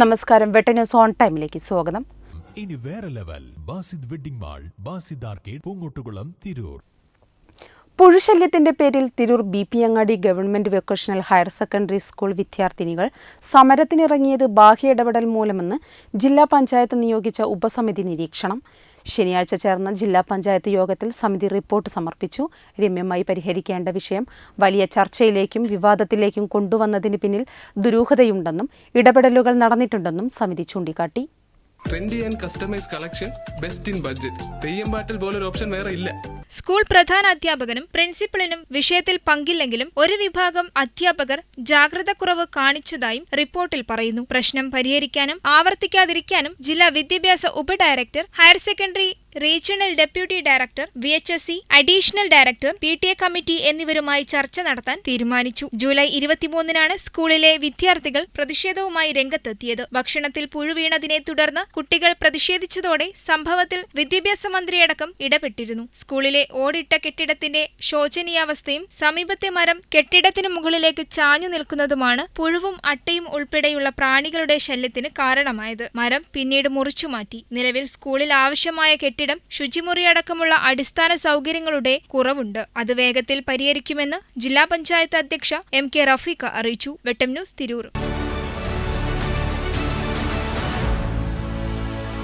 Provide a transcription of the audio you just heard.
നമസ്കാരം. വെട്ട news on ടൈമിലേക്ക് സ്വാഗതം. ഇനി വേറെ level. Basid wedding mall Basid arcade Poongottukulam Tirur. പുഴുശല്യത്തിന്റെ പേരിൽ Tirur B P Angadi government vocational higher secondary school വിദ്യാർത്ഥിനികൾ സമരത്തിനിറങ്ങിയത് ബാഹ്യ ഇടപെടൽ മൂലമെന്ന് ജില്ലാ പഞ്ചായത്ത് നിയോഗിച്ച ഉപസമിതി നിരീക്ഷണം. ശനിയാഴ്ച ചേർന്ന ജില്ലാ പഞ്ചായത്ത് യോഗത്തിൽ സമിതി റിപ്പോർട്ട് സമർപ്പിച്ചു. രമ്യമായി പരിഹരിക്കേണ്ട വിഷയം വലിയ ചർച്ചയിലേക്കും വിവാദത്തിലേക്കും കൊണ്ടുവന്നതിന് പിന്നിൽ ദുരൂഹതയുണ്ടെന്നും ഇടപെടലുകൾ നടന്നിട്ടുണ്ടെന്നും സമിതി ചൂണ്ടിക്കാട്ടി. Trendy and customise collection best in budget Theyyam പാട്ടിൽ പോലൊരു ഓപ്ഷൻ വേറെ ഇല്ല. സ്കൂൾ പ്രധാന അധ്യാപകനും പ്രിൻസിപ്പളിനും വിഷയത്തിൽ പങ്കില്ലെങ്കിലും ഒരു വിഭാഗം അധ്യാപകർ ജാഗ്രത കുറവ് കാണിച്ചതായും റിപ്പോർട്ടിൽ പറയുന്നു. പ്രശ്നം പരിഹരിക്കാനും ആവർത്തിക്കാതിരിക്കാനും ജില്ലാ വിദ്യാഭ്യാസ ഉപഡയറക്ടർ higher secondary regional deputy director V H S C additional director P T A committee എന്നിവരുമായി ചർച്ച നടത്താൻ തീരുമാനിച്ചു. ജൂലൈ ഇരുപത്തിമൂന്നിനാണ് സ്കൂളിലെ വിദ്യാർത്ഥികൾ പ്രതിഷേധവുമായി രംഗത്തെത്തിയത്. ഭക്ഷണത്തിൽ പുഴുവീണതിനെ തുടർന്ന് കുട്ടികൾ പ്രതിഷേധിച്ചതോടെ സംഭവത്തിൽ വിദ്യാഭ്യാസ മന്ത്രിയടക്കം ഇടപെട്ടിരുന്നു. സ്കൂളിലെ ഓടിട്ട കെട്ടിടത്തിന്റെ ശോചനീയാവസ്ഥയും സമീപത്തെ മരം കെട്ടിടത്തിന് മുകളിലേക്ക് ചാഞ്ഞു നിൽക്കുന്നതുമാണ് പുഴുവും അട്ടയും ഉൾപ്പെടെയുള്ള പ്രാണികളുടെ ശല്യത്തിന് കാരണമായത്. മരം പിന്നീട് മുറിച്ചുമാറ്റി. നിലവിൽ സ്കൂളിൽ ആവശ്യമായ കെട്ടിടം ശുചിമുറി അടക്കമുള്ള അടിസ്ഥാന സൗകര്യങ്ങളുടെ കുറവുണ്ട്. അത് വേഗത്തിൽ പരിഹരിക്കുമെന്ന് ജില്ലാ പഞ്ചായത്ത് അധ്യക്ഷ എം കെ റഫീഖ അറിയിച്ചു. വെട്ടം ന്യൂസ് തിരൂർ.